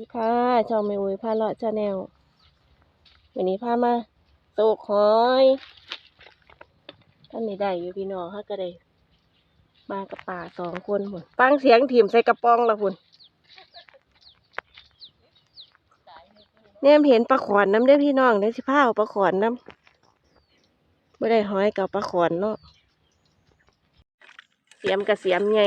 ดีค่ะช่องแม่อุ้ยพาเลาะชาแนลวันนี้พามาโตกหอยท่านนี้ได้อยู่พี่น้องฮะก็ได้มากับป่าสองคนหุ่นฟังเสียงถิ่มใส่กระป๋องละหุ่นเนี่ยเห็นปลาขอนน้ำเด้พี่น้องเด้สิพาเอาปลาขอนน้ำไม่ได้หอยกับปลาขอนเนาะเสียมกับเสียมไง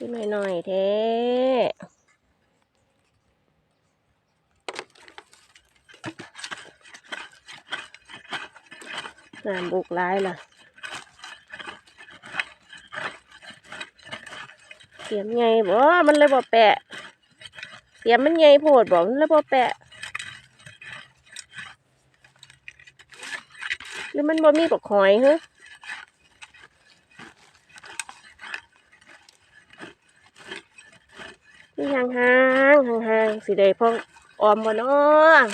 ขึ้นหน่อยๆแท้น้ำบุกร้ายล่ะ เสียมไงบ่มันเลยบ่แปะ เสียมมันไงโพดบ่มันเลยบ่แปะ หรือมันบ่มีปลอกหอยเหรอ นี่ห่างห่างห่างห่างสิได้พ่อออมบ่เนาะ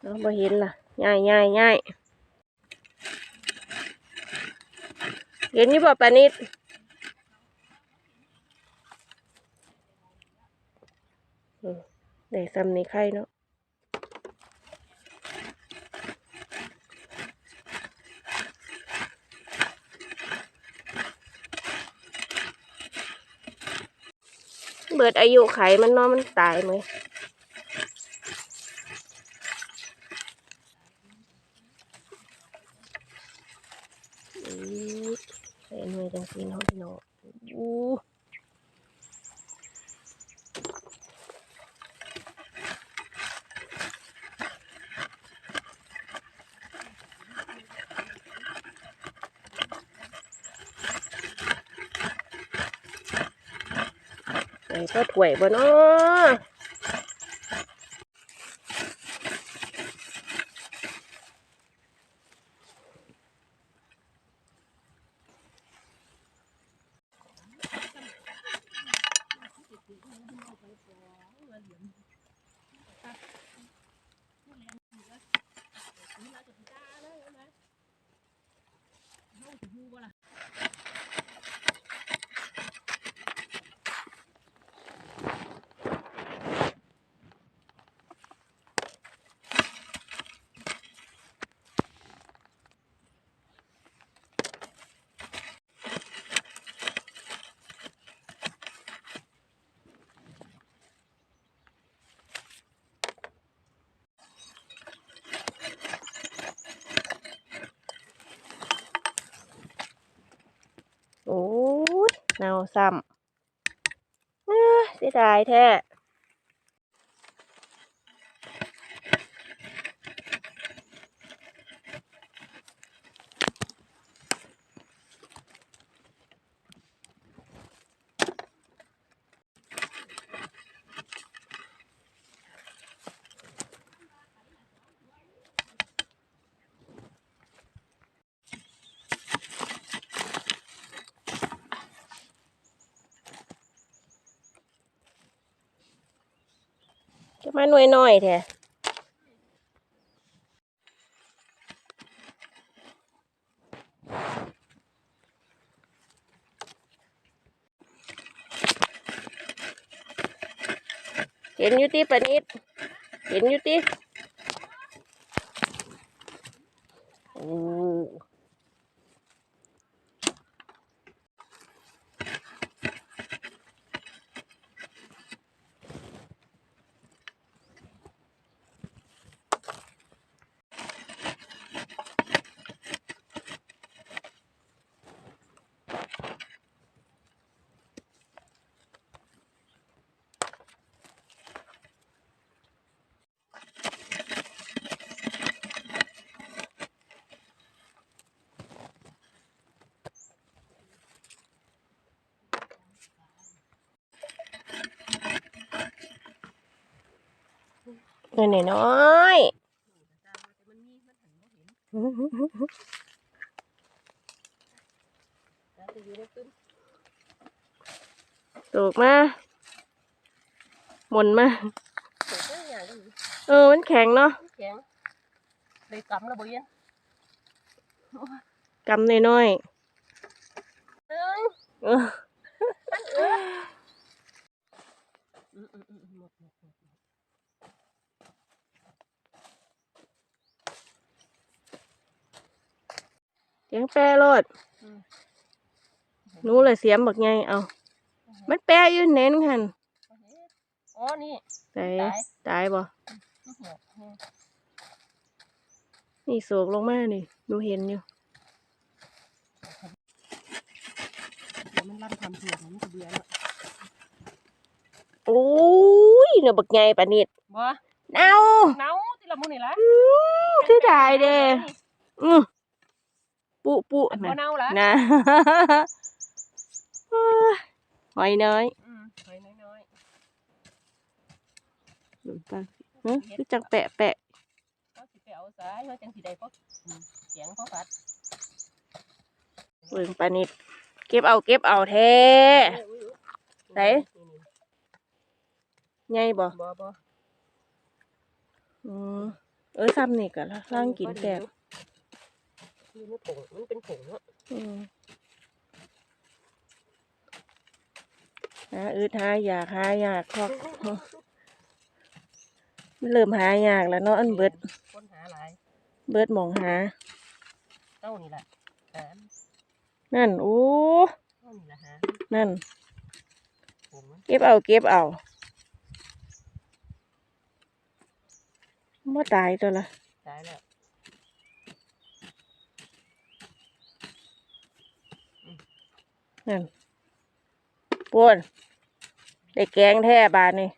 เนาะบ่เห็นล่ะง่ายง่ายง่ายเห็นอยู่บ่ปานิดได้ซ้ำในไข่เนาะ บิดอายุไขมันเนาะมันตายไหมเห็นไหน่วยจังสีน้องพี่น้องอู้ ใส่ก็ถ้วยบ่เนาะโอ้ย เน่าซ้ำเอ้อเสียดายแท้ มาหน่วยน้อยแท้เห็นอยู่ที่ปนิดเห็นอยู่ที่โอ้ หน่อยน้อยถูกมาหมุนมาเออ มันแข็งเนาะแข็งเลยกำแล้วบ่เย็นกำน้อยหนึ่งๆเอออืมอืมอืมหมดหมดหมดหมด เสียง แปรโลดอืมหนูเลยเสียมบักไงเอา มันแปรอยู่เน้นหันอ๋อนี่ตายตายตายบ่มันหัวอืมนี่โศกลงมานี่หนูเห็นอยู่เดี๋ยวมันลั่นทำเผือกมันจะเบื่อแล้วโอ้ยเนื้อบักไงปานนิดบ่เอาเน่าที่ละมุนนี่ละอื้อเสียดายเด้อือ ปุปุอันบ่นะเน่าละนะหอยน้อยอืมหอยน้อยอืมไปเฮ้ยคือจังแปะแปะๆเขาสิไปเอาสายเขาจังสิได้พวกอืมเสียงพวกผัดเบิ่งปานิดเก็บเอาเก็บเอาแท้ไหนไงบ่บ่บ่อืมเออซ้ำนี่ก็ล่างกินแซ่บ นี่มันผงมันเป็นผงเนาะอืมหาอืดหาอยากหาอยากคอกมันเริ่มหายากแล้วเนาะอันเบิดคนหาหลายเบิดหมองหาเต้านี่แหละแต่นั่นโอ้เต้านี่แหละหานั่น ผงมันเก็บเอาเก็บเอาม่ตายตัวละตายแล้ว นั่นปวนได้แกงแท้บานนี่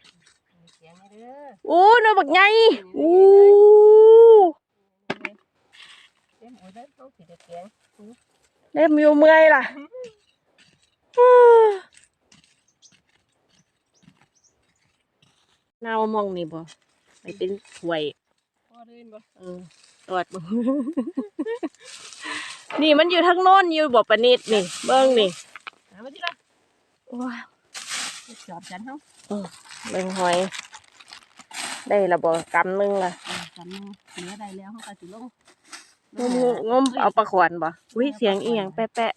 มีเสียงให้เด้ออู้เนื้อบักไงอู้เต็มโอ้ยเด้อเขาสิได้เสียงเล่มอยู่เมื่อยล่ะเน่ามองนี่บ่ไปเป็นถ้วยพอเดินบ่เออตอดมึงนี่มันอยู่ทั้งโน้นอยู่บ่ปะนิดนี่ เบิ้งนี่ หามาที่ละว้าวจอบกันเฮาเบิ้งหอย ได้ละบ่กำหนึงล่ะเออกันเหลือได้แล้วเฮาก็สิลงงมงมเอาปลาขวานบ่อุ้ยเสียงอีหยังแปะแปะ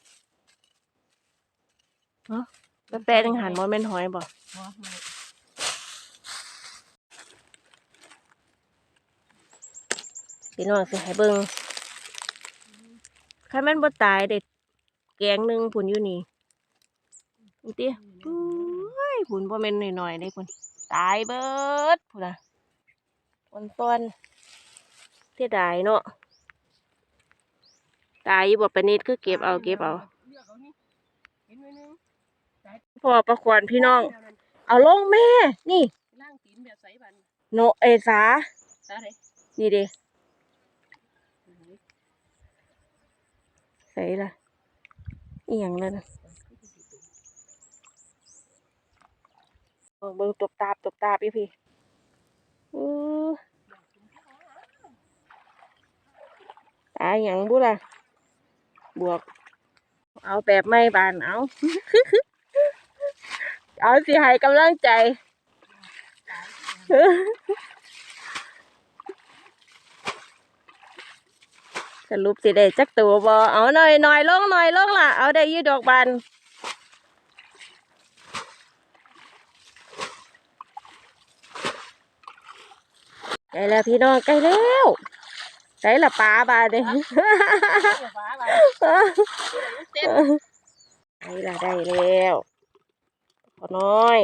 เนาะแปะแปะจังหันบ่แม่นหอยบ่บ่ไม่พี่น้องสิให้เบิ่งใครแม่นบ่ตายเด็ดแกงหนึงพุ่นอยู่นี่ นี่ติอุ้ยพุ่นบ่แม่นน้อยๆเด้พุ่นตายเบิดพุ่นน่ะต้นๆเสียดายเนาะตายอยู่บ่ปานนิดคือเก็บเอาเก็บเอาเลือกเอานี่เห็นไว้หนึงพอปลาขวานพี่น้อง เอาลงแม่ นี่ล่างตีนแบบใสบันโนเอสาตาเลยนี่เด้ใส่ละอีหยังนั่นน่ะ เบิ่งเบิ่งตบตาบตบตาบอีพี่อือตายหยังบุล่ะ บวก เอาแบบไม่บานเอา เอาสิให้กำลังใจสรุปสิได้จักตัวบ่เอาหน่อยหน่อยลงหน่อยลงล่ะ เอาได้ยี่ดอกบาน ใกล้แล้วพี่น้องใกล้แล้วใกล้ละปลาบาดเด้เดี๋ยวฟ้าไปเต้นใกล้ละได้แล้วพอน้อย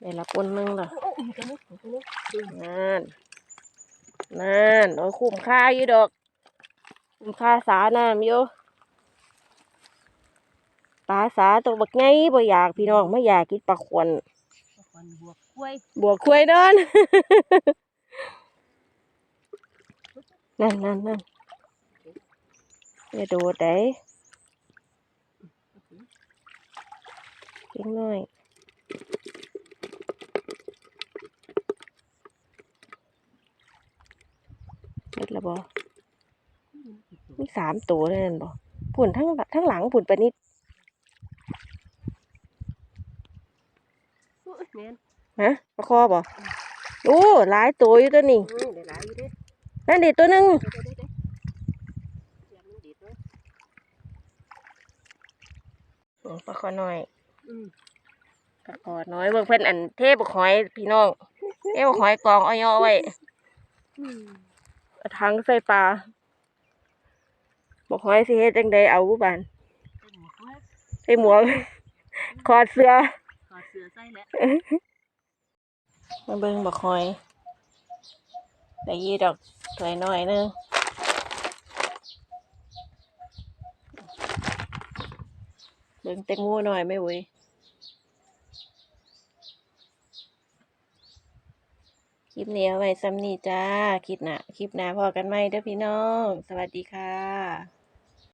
ได้ละปนนึงล่ะนั่นนั่นโอ้ยคุ้มค่าอยู่ดอก คุ้มค่าสาน้ำอยู่ปลาสาตัวบักไงบ่อยากพี่น้องไม่อยากกินปลาขวนคนบวก กล้วยบวกคุยเดิน นั่นนั่นนั่นอย่าโดดได้เล็กน้อยเล็ดละบอมีสามตัวเลยนั่นบอผุ่นทั้งทั้งหลังผุ่นปะนิด แม่น ฮะปลาคอบอโอ้หลายตัวอยู่ตัวนี้อืมได้หลายอยู่เด้นั่นดิตัวหนึงเดี๋ยวเดี๋ยวเดี๋ยวเสียงมันดีดเว้ยอืมปลาคอน้อยอืมปลาคอน้อยเบิ่งเพิ่นอันเทพบกหอยพี่น้องเทพบกหอยกองเอาย่อไว้อืมเอาทั้งใส่ปลาบกหอยสิเฮ็ดจังใดเอาบุบานเต็มหมวกเลยใส่หมวกคอดเสื้อถอดเสื้อใส่แล้ว มาเบิ่งบักหอยได้ยีดอกสวยหน่อยหนึงเบิ่งแตงโมหน่อยไหม่เว้ยคลิปนี้เอาไว้ซ้ำนี่จ้า คลิปหน้าคลิปหน้าพอกันไหมเด้อพี่น้อง สวัสดีค่ะ